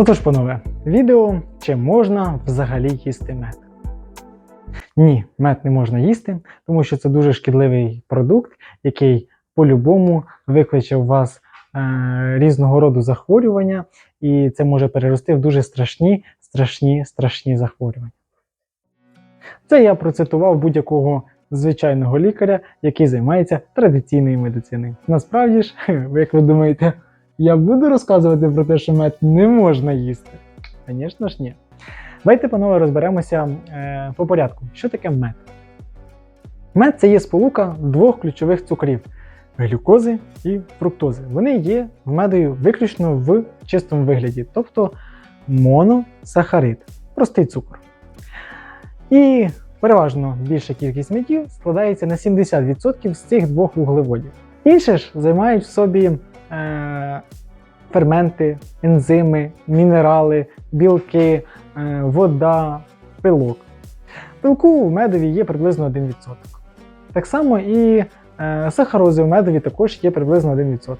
Отож, панове, відео чи можна взагалі їсти мед? Ні, мед не можна їсти, тому що це дуже шкідливий продукт, який по-любому викличе у вас е, різного роду захворювання, і це може перерости в дуже страшні, страшні, страшні захворювання. Це я процитував будь-якого звичайного лікаря, який займається традиційною медициною. Насправді ж, як ви думаєте, я буду розказувати про те, що мед не можна їсти? Звісно ж, ні. Давайте, панове, розберемося е, по порядку. Що таке мед? Мед це є сполука двох ключових цукрів глюкози і фруктози. Вони є в медові виключно в чистому вигляді, тобто моносахарид, простий цукор. І переважно більша кількість медів складається на 70% з цих двох вуглеводів. Інші ж займають в собі ферменти, ензими, мінерали, білки, е, вода, пилок. Пилку в медові є приблизно 1%. Так само і е, сахарози в медові також є приблизно 1%.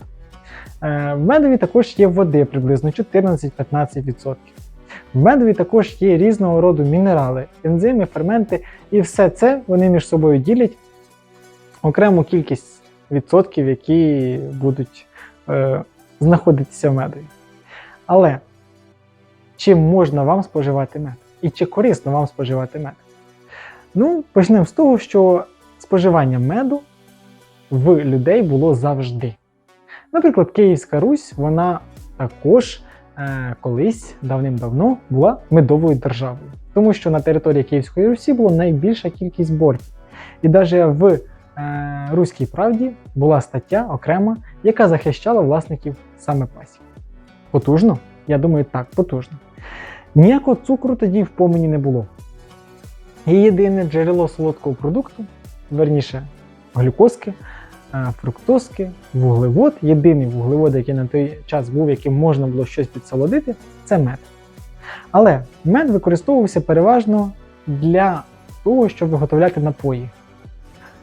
Е, в медові також є води приблизно 14-15%. В медові також є різного роду мінерали, ензими, ферменти, і все це вони між собою ділять окрему кількість відсотків, які будуть е, знаходитися в медові. Але чи можна вам споживати мед? І чи корисно вам споживати мед? Ну, почнемо з того, що споживання меду в людей було завжди. Наприклад, Київська Русь, вона також е, колись давним-давно була медовою державою, тому що на території Київської Русі було найбільша кількість боргів. І навіть в Руській правді була стаття окрема, яка захищала власників саме пасів. Потужно? Я думаю, так, потужно. Ніякого цукру тоді в помині не було. І єдине джерело солодкого продукту, верніше глюкозки, е, фруктозки, вуглевод, єдиний вуглевод, який на той час був, яким можна було щось підсолодити, це мед. Але мед використовувався переважно для того, щоб виготовляти напої.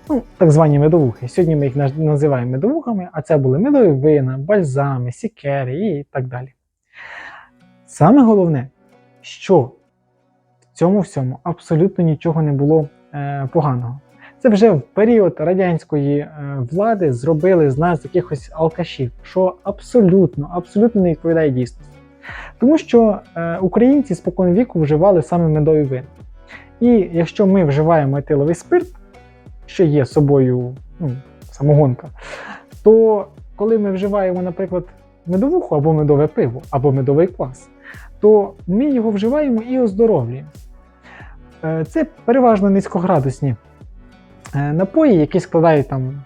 Ну, так звані медовухи. Сьогодні ми їх називаємо медовухами, а це були медові вина, бальзами, сікери і так далі. Саме головне, що в цьому всьому абсолютно нічого не було е, поганого. Це вже в період радянської е, влади зробили з нас якихось алкашів, що абсолютно, абсолютно не відповідає дійсності. Тому що е, українці спокон віку вживали саме медові вина. І якщо ми вживаємо етиловий спирт, що є собою ну, самогонка, то коли ми вживаємо, наприклад, медовуху або медове пиво, або медовий квас, то ми його вживаємо і оздоровлюємо. Е, Це переважно низькоградусні е, напої, які складають там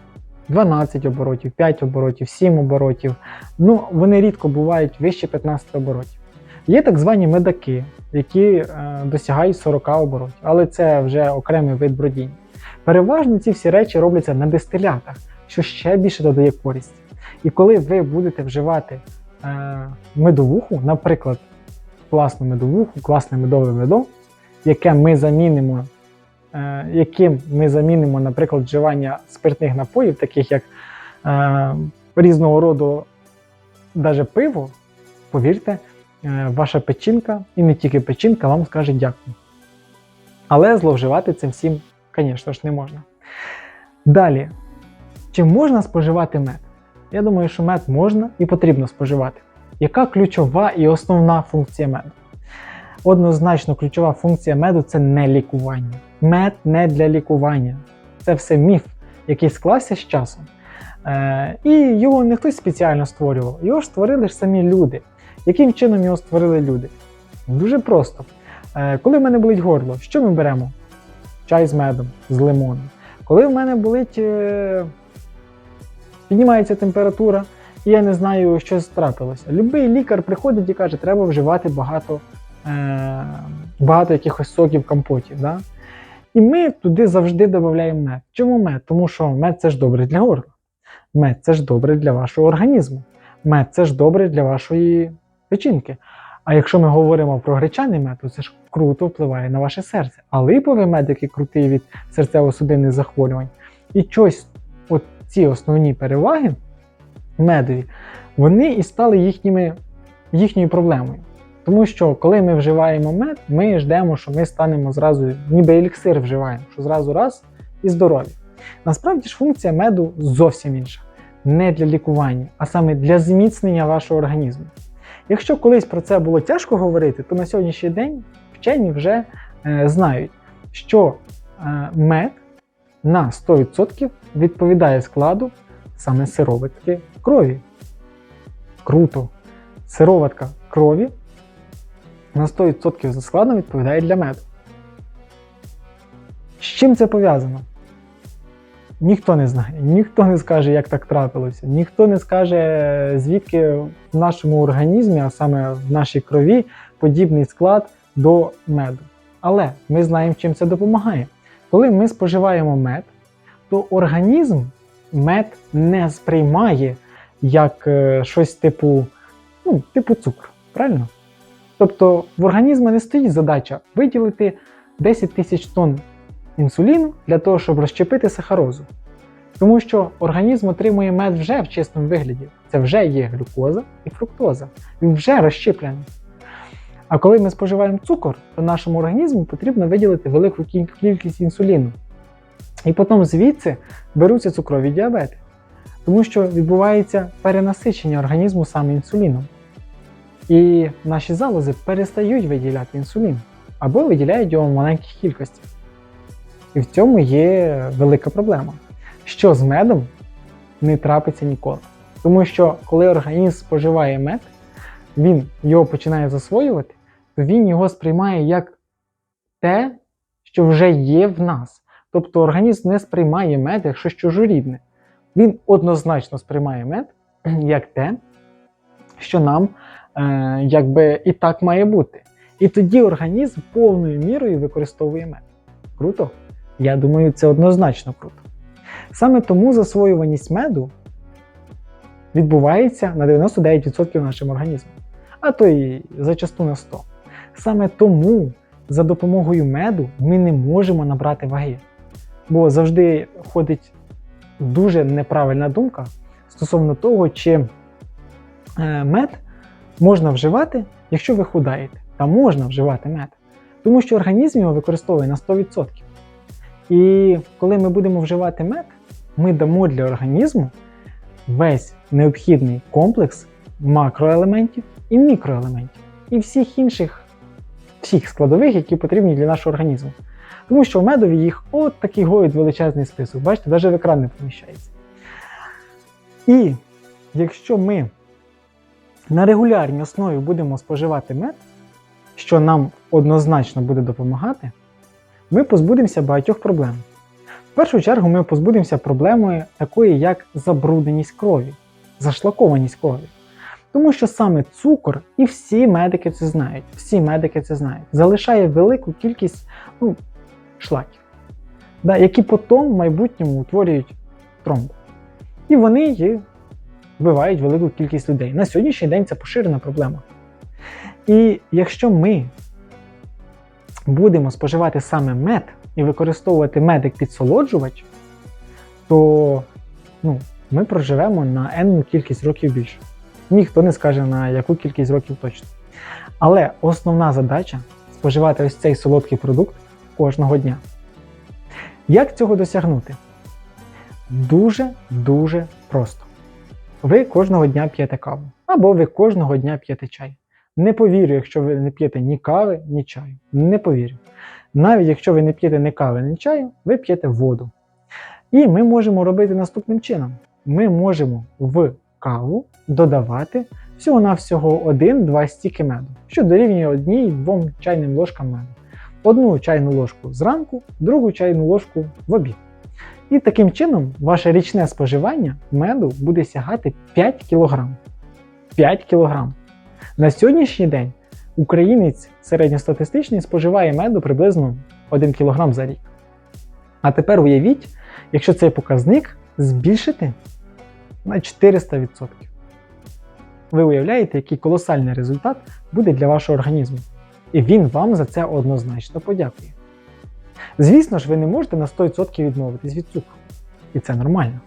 12 оборотів, 5 оборотів, 7 оборотів. Ну, вони рідко бувають вище 15 оборотів. Є так звані медаки, які е, досягають 40 оборотів, але це вже окремий вид бродіння. Переважно ці всі речі робляться на дистилятах, що ще більше додає користі. І коли ви будете вживати е, медовуху, наприклад, класну медовуху, класне медове медо, яке ми замінимо, е, яким ми замінимо, наприклад, вживання спиртних напоїв, таких як е, різного роду даже пиво, повірте, е, ваша печінка, і не тільки печінка, вам скаже дякую. Але зловживати цим всім, звісно ж, не можна. Далі, чи можна споживати мед? Я думаю, що мед можна і потрібно споживати. Яка ключова і основна функція меду? Однозначно, ключова функція меду це не лікування. Мед не для лікування. Це все міф, який склався з часом. Е, і його не хтось спеціально створював, його ж створили ж самі люди. Яким чином його створили люди? Дуже просто. Е, коли в мене болить горло, що ми беремо? Чай з медом, з лимоном. Коли в мене болить, е, піднімається температура, і я не знаю, що трапилося. Любий лікар приходить і каже, треба вживати багато, е, багато якихось соків, компотів. Да? І ми туди завжди додаємо мед. Чому мед? Тому що мед це ж добре для горла. Мед це ж добре для вашого організму. Мед це ж добре для вашої печінки. А якщо ми говоримо про гречаний мед, то це ж круто впливає на ваше серце. А липовий мед, який крутий від серцево-судинних захворювань, і щось, от ці основні переваги медові, вони і стали їхніми, їхньою проблемою. Тому що коли ми вживаємо мед, ми ждемо, що ми станемо зразу, ніби еліксир вживаємо, що зразу раз і здорові. Насправді ж функція меду зовсім інша. Не для лікування, а саме для зміцнення вашого організму. Якщо колись про це було тяжко говорити, то на сьогоднішній день вчені вже е, знають, що е, мед на 100% відповідає складу саме сироватки крові. Круто! Сироватка крові на 100% за складом відповідає для меду. З чим це пов'язано? Ніхто не знає, ніхто не скаже, як так трапилося, ніхто не скаже, звідки в нашому організмі, а саме в нашій крові, подібний склад до меду. Але ми знаємо, чим це допомагає. Коли ми споживаємо мед, то організм мед не сприймає як е, щось типу, ну, типу цукру, правильно? Тобто в організмі не стоїть задача виділити 10 тисяч тонн інсуліну для того, щоб розщепити сахарозу. Тому що організм отримує мед вже в чистому вигляді. Це вже є глюкоза і фруктоза. Він вже розщеплений. А коли ми споживаємо цукор, то нашому організму потрібно виділити велику кількість інсуліну. І потім звідси беруться цукрові діабети. Тому що відбувається перенасичення організму саме інсуліном. І наші залози перестають виділяти інсулін або виділяють його в маленьких кількостях. І в цьому є велика проблема. Що з медом не трапиться ніколи. Тому що коли організм споживає мед, він його починає засвоювати, то він його сприймає як те, що вже є в нас. Тобто організм не сприймає мед як щось чужорідне. Він однозначно сприймає мед як те, що нам е, якби і так має бути. І тоді організм повною мірою використовує мед. Круто? Я думаю, це однозначно круто. Саме тому засвоюваність меду відбувається на 99% нашим організмом, а то і зачасту на 100%. Саме тому за допомогою меду ми не можемо набрати ваги. Бо завжди ходить дуже неправильна думка стосовно того, чи е, мед можна вживати, якщо ви худаєте. Та можна вживати мед. Тому що організм його використовує на 100%. І коли ми будемо вживати мед, ми дамо для організму весь необхідний комплекс макроелементів і мікроелементів, і всіх інших всіх складових, які потрібні для нашого організму. Тому що в медові їх от такий говід величезний список. Бачите, навіть в екран не поміщається. І якщо ми на регулярній основі будемо споживати мед, що нам однозначно буде допомагати, ми позбудемося багатьох проблем. В першу чергу ми позбудемося проблеми такої, як забрудненість крові, зашлакованість крові. Тому що саме цукор, і всі медики це знають, всі медики це знають, залишає велику кількість ну, шлаків, да, які потім в майбутньому утворюють тромби. І вони її вбивають велику кількість людей. На сьогоднішній день це поширена проблема. І якщо ми будемо споживати саме мед і використовувати мед як підсолоджувач, то ну, ми проживемо на енну кількість років більше. Ніхто не скаже на яку кількість років точно. Але основна задача споживати ось цей солодкий продукт кожного дня. Як цього досягнути? Дуже-дуже просто. Ви кожного дня п'єте каву, або ви кожного дня п'єте чай. Не повірю, якщо ви не п'єте ні кави, ні чаю. Не повірю. Навіть якщо ви не п'єте ні кави, ні чаю, ви п'єте воду. І ми можемо робити наступним чином: ми можемо в каву додавати всього-навсього 1-2 стіки меду, що дорівнює 1-2 чайним ложкам меду. Одну чайну ложку зранку, другу чайну ложку в обід. І таким чином ваше річне споживання меду буде сягати 5 кг. 5 кг. На сьогоднішній день українець середньостатистичний споживає меду приблизно 1 кг за рік. А тепер уявіть, якщо цей показник збільшити на 400%. Ви уявляєте, який колосальний результат буде для вашого організму. І він вам за це однозначно подякує. Звісно ж, ви не можете на 100% відмовитись від цукру. І це нормально.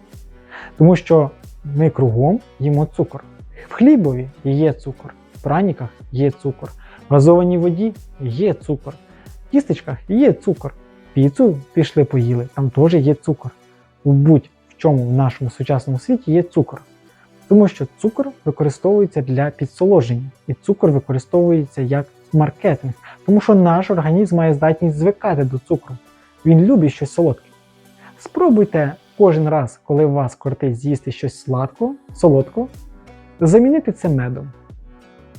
Тому що ми кругом їмо цукор. В хлібові є цукор, праніках є цукор, в газованій воді є цукор, в тістечках є цукор. Піцу пішли поїли, там теж є цукор. У будь-в чому в нашому сучасному світі є цукор. Тому що цукор використовується для підсоложення, і цукор використовується як маркетинг, тому що наш організм має здатність звикати до цукру. Він любить щось солодке. Спробуйте кожен раз, коли вас кортить з'їсти щось сладкого, солодкого, замінити це медом.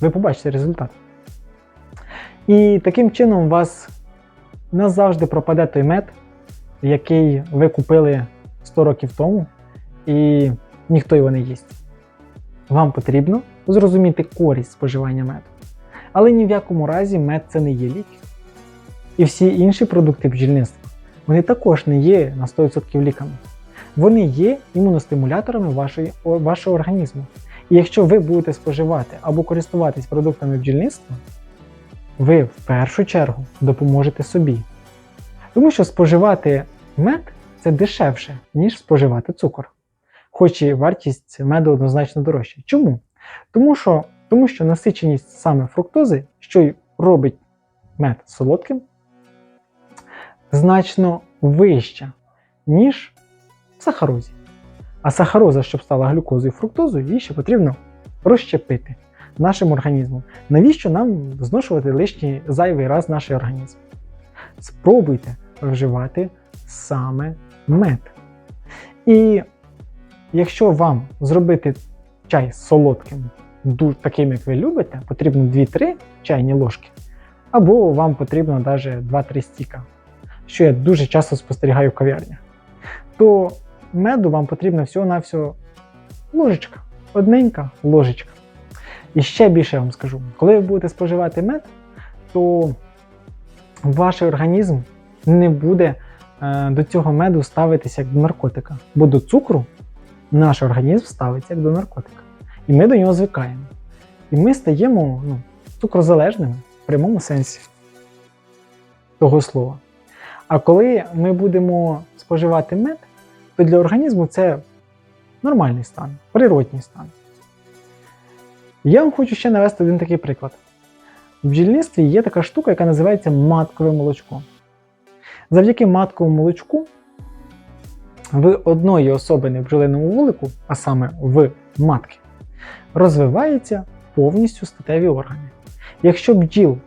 Ви побачите результат. І таким чином у вас назавжди пропаде той мед, який ви купили 100 років тому, і ніхто його не їсть. Вам потрібно зрозуміти користь споживання меду. Але ні в якому разі мед це не є лік. І всі інші продукти бджільництва вони також не є на 100% ліками. Вони є імуностимуляторами вашої, вашого організму. І якщо ви будете споживати або користуватись продуктами бджільництва, ви в першу чергу допоможете собі. Тому що споживати мед це дешевше, ніж споживати цукор. Хоч і вартість меду однозначно дорожча. Чому? Тому що, тому що насиченість саме фруктози, що й робить мед солодким, значно вища, ніж в сахарозі. А сахароза, щоб стала глюкозою і фруктозою, її ще потрібно розщепити нашим організмом. Навіщо нам зношувати лишній зайвий раз наш організм? Спробуйте вживати саме мед. І якщо вам зробити чай солодким, таким, як ви любите, потрібно 2-3 чайні ложки, або вам потрібно навіть 2-3 стіка, що я дуже часто спостерігаю в кав'ярнях, то меду вам потрібно всього-навсього ложечка, одненька ложечка. І ще більше вам скажу, коли ви будете споживати мед, то ваш організм не буде е, до цього меду ставитися як до наркотика, бо до цукру наш організм ставиться як до наркотика. І ми до нього звикаємо. І ми стаємо ну, цукрозалежними в прямому сенсі того слова. А коли ми будемо споживати мед, то для організму це нормальний стан, природній стан. Я вам хочу ще навести один такий приклад. В бджільництві є така штука, яка називається маткове молочко. Завдяки матковому молочку в одної особини в бджолиному вулику, а саме в матки, розвиваються повністю статеві органи. Якщо бджіл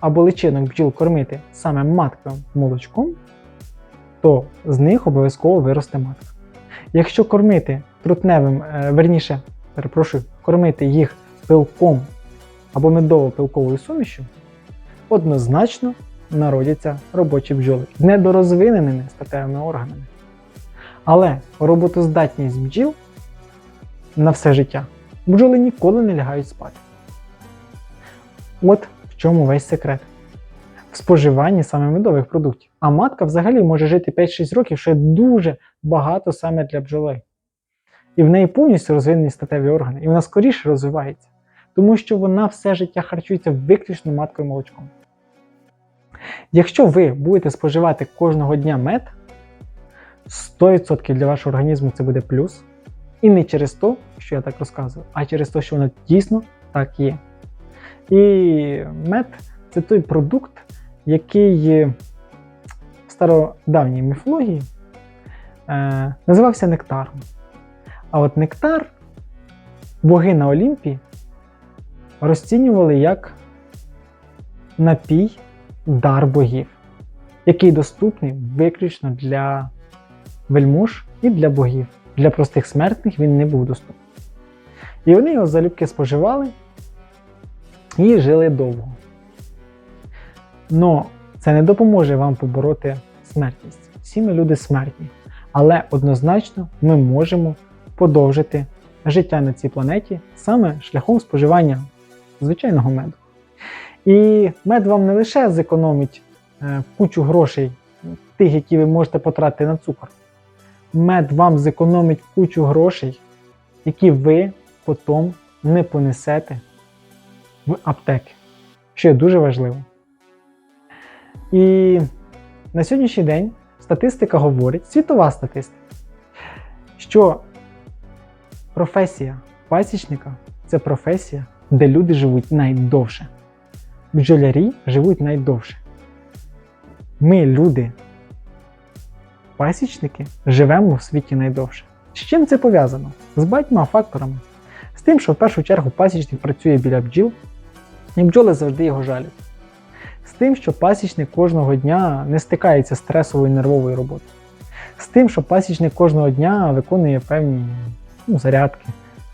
або личинок бджіл кормити саме матковим молочком, то з них обов'язково виросте матка. Якщо кормити трутневим, е, верніше, перепрошую, кормити їх пилком або медово-пилковою сумішю, однозначно народяться робочі бджоли з недорозвиненими статевими органами. Але роботоздатність бджіл на все життя бджоли ніколи не лягають спати. От в чому весь секрет. В споживанні саме медових продуктів. А матка взагалі може жити 5-6 років, є дуже багато саме для бджоли. І в неї повністю розвинені статеві органи, і вона скоріше розвивається, тому що вона все життя харчується виключно матковим молочком. Якщо ви будете споживати кожного дня мед, 100% для вашого організму це буде плюс. І не через те, що я так розказую, а через те, що воно дійсно так є. І мед це той продукт, який в стародавній міфології е, називався нектаром. А от нектар боги на Олімпі розцінювали як напій дар богів, який доступний виключно для вельмож і для богів. Для простих смертних він не був доступний. І вони його залюбки споживали і жили довго. Но це не допоможе вам побороти смертність. Всі ми люди смертні. Але однозначно ми можемо подовжити життя на цій планеті саме шляхом споживання звичайного меду. І мед вам не лише зекономить е, кучу грошей, тих, які ви можете потратити на цукор. Мед вам зекономить кучу грошей, які ви потім не понесете в аптеки, що є дуже важливо. І на сьогоднішній день статистика говорить, світова статистика, що професія пасічника це професія, де люди живуть найдовше. Бджолярі живуть найдовше. Ми, люди, пасічники, живемо в світі найдовше. З чим це пов'язано? З багатьма факторами. З тим, що в першу чергу пасічник працює біля бджіл, і бджоли завжди його жалять. З тим, що пасічник кожного дня не стикається з стресовою нервовою роботою. З тим, що пасічник кожного дня виконує певні ну, зарядки,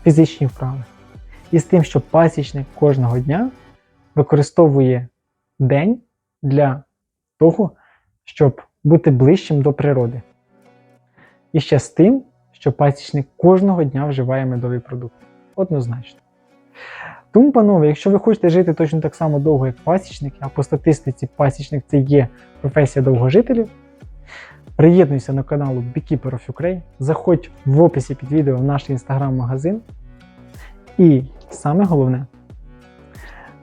фізичні вправи. І з тим, що пасічник кожного дня використовує день для того, щоб бути ближчим до природи. І ще з тим, що пасічник кожного дня вживає медові продукти. Однозначно. Тому, панове, якщо ви хочете жити точно так само довго, як пасічники, а по статистиці пасічник це є професія довгожителів, приєднуйся до каналу Beekeeper of Ukraine, заходь в описі під відео в наш інстаграм-магазин. І саме головне,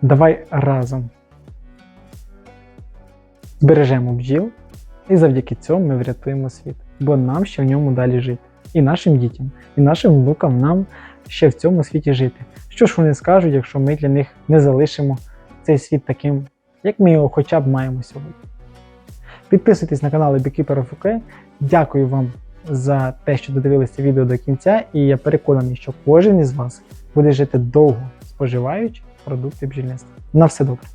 давай разом збережемо бджіл, і завдяки цьому ми врятуємо світ, бо нам ще в ньому далі жити. І нашим дітям, і нашим внукам нам ще в цьому світі жити. Що ж вони скажуть, якщо ми для них не залишимо цей світ таким, як ми його хоча б маємо сьогодні? Підписуйтесь на канал Beekeeper UK. Дякую вам за те, що додивилися відео до кінця, і я переконаний, що кожен із вас буде жити довго, споживаючи продукти бджільництва. На все добре!